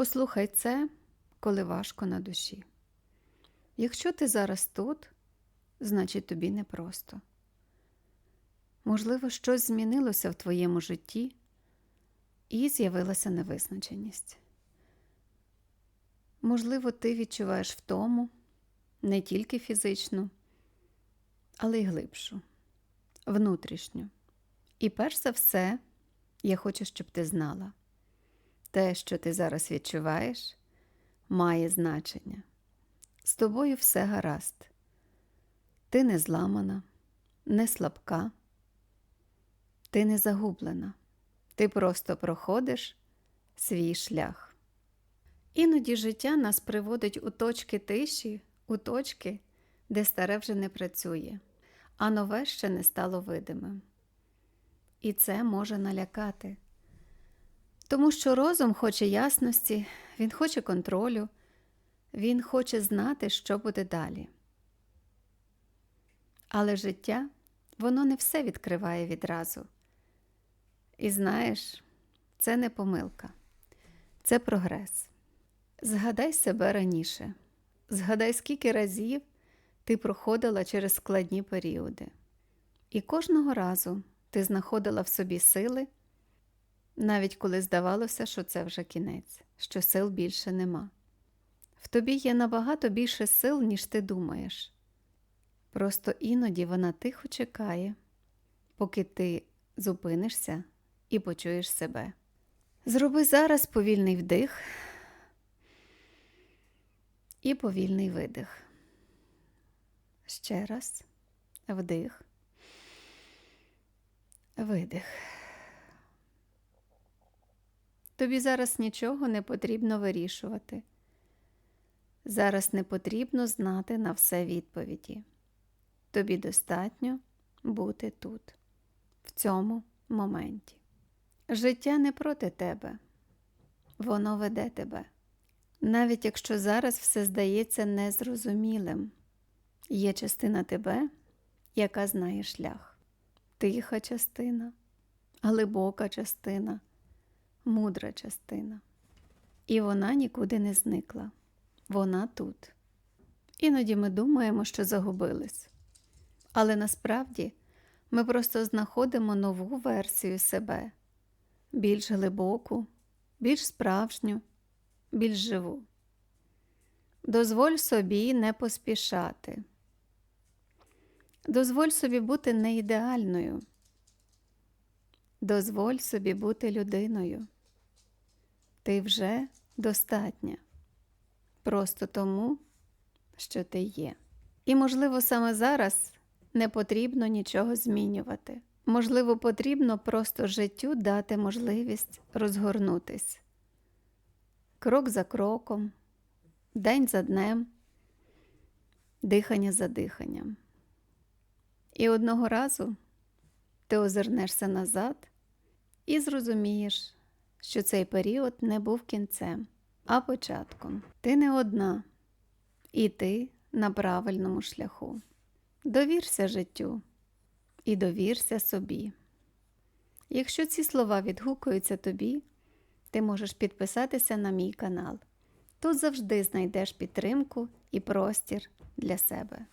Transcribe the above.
Послухай це, коли важко на душі. Якщо ти зараз тут, значить тобі непросто. Можливо, щось змінилося в твоєму житті і з'явилася невизначеність. Можливо, ти відчуваєш втому не тільки фізичну, але й глибшу, внутрішню. І перш за все, я хочу, щоб ти знала, те, що ти зараз відчуваєш, має значення. З тобою все гаразд. Ти не зламана, не слабка, ти не загублена. Ти просто проходиш свій шлях. Іноді життя нас приводить у точки тиші, у точки, де старе вже не працює, а нове ще не стало видимим. І це може налякати. Тому що розум хоче ясності, він хоче контролю, він хоче знати, що буде далі. Але життя, воно не все відкриває відразу. І знаєш, це не помилка, це прогрес. Згадай себе раніше, згадай, скільки разів ти проходила через складні періоди. І кожного разу ти знаходила в собі сили, навіть коли здавалося, що це вже кінець, що сил більше нема. В тобі є набагато більше сил, ніж ти думаєш. Просто іноді вона тихо чекає, поки ти зупинишся і почуєш себе. Зроби зараз повільний вдих і повільний видих. Ще раз вдих, видих. Тобі зараз нічого не потрібно вирішувати. Зараз не потрібно знати на все відповіді. Тобі достатньо бути тут, в цьому моменті. Життя не проти тебе, воно веде тебе. Навіть якщо зараз все здається незрозумілим, є частина тебе, яка знає шлях, тиха частина, глибока частина, мудра частина. І вона нікуди не зникла. Вона тут. Іноді ми думаємо, що загубились. Але насправді ми просто знаходимо нову версію себе, більш глибоку, більш справжню, більш живу. Дозволь собі не поспішати. Дозволь собі бути не ідеальною. Дозволь собі бути людиною. Ти вже достатня. Просто тому, що ти є. І, можливо, саме зараз не потрібно нічого змінювати. Можливо, потрібно просто життю дати можливість розгорнутись. Крок за кроком, день за днем, дихання за диханням. І одного разу ти озирнешся назад і зрозумієш, що цей період не був кінцем, а початком. Ти не одна, і ти на правильному шляху. Довірся життю і довірся собі. Якщо ці слова відгукуються тобі, ти можеш підписатися на мій канал. Тут завжди знайдеш підтримку і простір для себе.